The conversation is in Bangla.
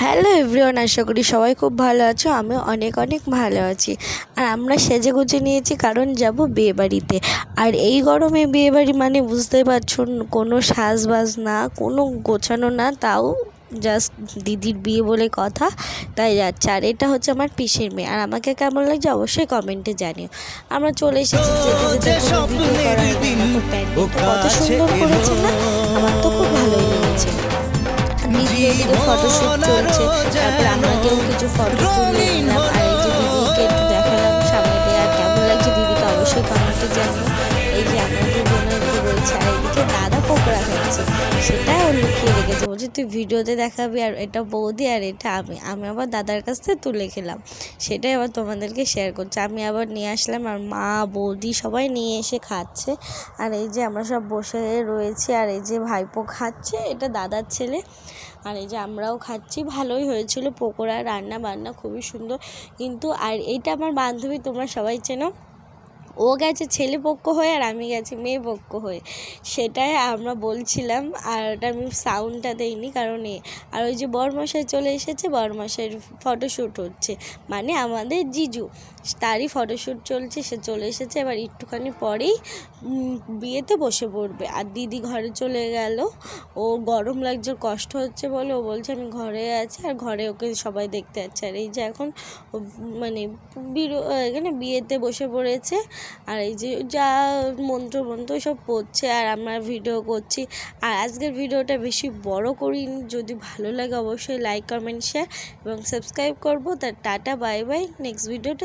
হ্যালো এভরিওয়ান আশা করি সবাই খুব ভালো আছো আমি অনেক অনেক ভালো আছি। আর আমরা সেজে গুজে নিয়েছি কারণ যাব বিয়েবাড়িতে। আর এই গরমে বিয়েবাড়ি মানে বুঝতে পারছ কোনো সাজবাজ না কোনো গোছানো না তাও জাস্ট দিদির বিয়ে বলে কথা তাই যাচ্ছে। আর এটা হচ্ছে আমার পিসের মেয়ে। আর আমাকে কেমন লাগছে অবশ্যই কমেন্টে জানিও। আমরা চলে এসেছি কত সুন্দর করেছে না? এদিকে ফটোশ্যুট চলছে। তারপর আমাকেও কিছু ফটো তুলে নিলাম আর এই যে দিদিকে একটু দেখালাম সামনে দিয়ে। আর কেমন লাগছে দিদিকে? অবশ্যই কমেন্টে জানো এই যে আমাকে বোনের একটু রয়েছে। আর এদিকে দাদা সেটাই ও লুকিয়ে রেখেছে। বলছে, তুই ভিডিওতে দেখাবি আর এটা বৌদি আর এটা আমি। আমি আবার দাদার কাছ থেকে তুলে খেলাম। সেটাই আবার তোমাদেরকে শেয়ার করছি। আমি আবার নিয়ে আসলাম আর মা, বৌদি সবাই নিয়ে এসে খাচ্ছে। আর এই যে আমরা সব বসে রয়েছি আর এই যে ভাইপো খাচ্ছে, এটা দাদার ছেলে। আর এই যে আমরাও খাচ্ছি। ভালোই হয়েছিল। পকোড়া রান্না বান্না খুবই সুন্দর। কিন্তু আর এইটা আমার বান্ধবী, তোমরা সবাই চেনো। ও গেছে ছেলে পক্ষ হয়ে আর আমি গেছি মেয়ে পক্ষ হয়ে। সেটাই আমরা বলছিলাম আর ওটা আমি সাউন্ডটা দেইনি কারণ এ আর ওই যে বরমশাই চলে এসেছে বরমশাইয়ের ফটোশ্যুট হচ্ছে। মানে আমাদের জিজু। তারই ফটোশ্যুট চলছে, সে চলে এসেছে। এবার একটুখানি পরেই বিয়েতে বসে পড়বে। আর দিদি ঘরে চলে গেল। ও গরম লাগছে কষ্ট হচ্ছে বলে ও বলছে, আমি ঘরে আছি। আর ঘরে ওকে সবাই দেখতে যাচ্ছে। আর এই যে এখন মানে এখানে বিয়েতে বসে পড়েছে। আর এই যে যা মন্ত্র মন্ত্র সব পড়ছে, আর আমরা ভিডিও করছি। আর আজকের ভিডিওটা বেশি বড় করিনি। যদি ভালো লাগে অবশ্যই লাইক কমেন্ট শেয়ার এবং সাবস্ক্রাইব করব। তার টাটা বাই বাই নেক্সট ভিডিওটা